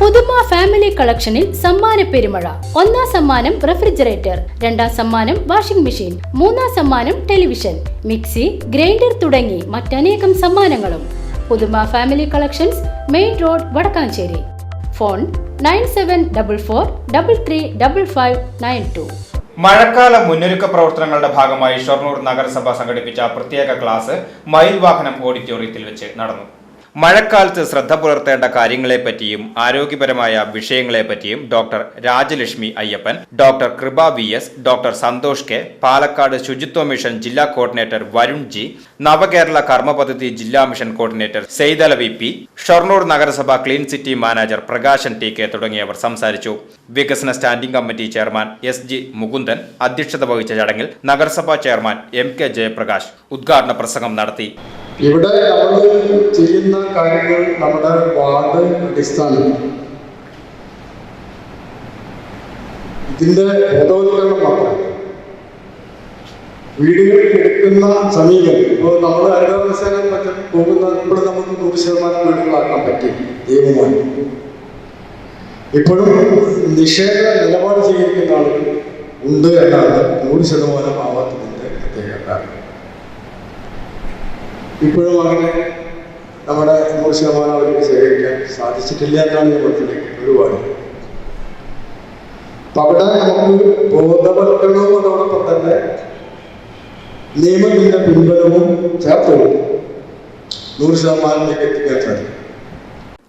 പുതുമ ഫാമിലി കളക്ഷനിൽ സമ്മാന പെരുമഴ. ഒന്നാം സമ്മാനം റെഫ്രിജറേറ്റർ രണ്ടാം സമ്മാനം വാഷിംഗ് മെഷീൻ മൂന്നാം സമ്മാനം ടെലിവിഷൻ മിക്സി ഗ്രൈൻഡർ തുടങ്ങി മറ്റനേകം സമ്മാനങ്ങളും. Puthuma family collections main road Vadakkanchery. Phone nine seven double four double three double five nine two. മഴക്കാല മുന്നൊരുക്ക പ്രവർത്തനങ്ങളുടെ ഭാഗമായി ഷൊർണൂർ നഗരസഭ സംഘടിപ്പിച്ച പ്രത്യേക ക്ലാസ് മയിൽ വാഹനം ഓഡിറ്റോറിയത്തിൽ വെച്ച് നടന്നു. മഴക്കാലത്ത് ശ്രദ്ധ പുലർത്തേണ്ട കാര്യങ്ങളെപ്പറ്റിയും ആരോഗ്യപരമായ വിഷയങ്ങളെപ്പറ്റിയും doctor Rajalakshmi Ayyappan doctor Kripa V S doctor Santhosh K Palakkad ശുചിത്വ മിഷൻ ജില്ലാ കോർഡിനേറ്റർ വരുൺ ജി നവകേരള കർമ്മ പദ്ധതി ജില്ലാ mission coordinator Saithala V P Shoranur നഗരസഭ clean city manager Prakashan T K തുടങ്ങിയവർ സംസാരിച്ചു. വികസന standing committee chairman S G Mukundan അധ്യക്ഷത വഹിച്ച ചടങ്ങിൽ നഗരസഭാ ചെയർമാൻ എം കെ ജയപ്രകാശ് ഉദ്ഘാടന പ്രസംഗം നടത്തി. ഇവിടെ നമ്മൾ ചെയ്യുന്ന കാര്യങ്ങൾ നമ്മുടെ വാർഡ് അടിസ്ഥാനം. ഇതിന്റെ ബോധവൽക്കരണം മാത്രം. വീടുകളിൽ എടുക്കുന്ന സമീപനം ഇപ്പോൾ നമ്മൾ ഹരിതകർമ്മസേന മറ്റും പോകുന്ന ഇപ്പോൾ നമുക്ക് നൂറ് ശതമാനം വീടുകളാക്കാൻ പറ്റി ദൈവമായി. ഇപ്പോഴും നിഷേധ നിലപാട് സ്വീകരിക്കുന്ന ആളുകൾ ഉണ്ട് എന്നാണ് നൂറ് ശതമാനം ആവാത്തതിന്റെ പ്രത്യേക കാരണം. ഇപ്പോഴും അങ്ങനെ നമ്മുടെ നൂറ് ശതമാനം അവർക്ക് ശേഖരിക്കാൻ സാധിച്ചിട്ടില്ല എന്നാണ് ഞാൻ മനസ്സിലാക്കിയത് ഒരുപാട് അപ്പൊ അവിടെ നമുക്ക് ബോധവൽക്കരണവും അതോടൊപ്പം തന്നെ നിയമത്തിന്റെ പിൻബലവും ചേർത്തുകൊണ്ട് നൂറ് ശതമാനത്തിലേക്ക് എത്തിക്കാൻ സാധിക്കും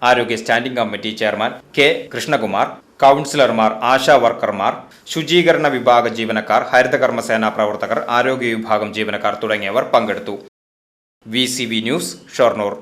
ആരോഗ്യ standing committee chairman K Krishnakumar കൗൺസിലർമാർ ആശാ വർക്കർമാർ ശുചീകരണ വിഭാഗ ജീവനക്കാർ ഹരിതകർമ്മസേന പ്രവർത്തകർ ആരോഗ്യ വിഭാഗം ജീവനക്കാർ തുടങ്ങിയവർ പങ്കെടുത്തു വി ന്യൂസ് ഷൊർണൂർ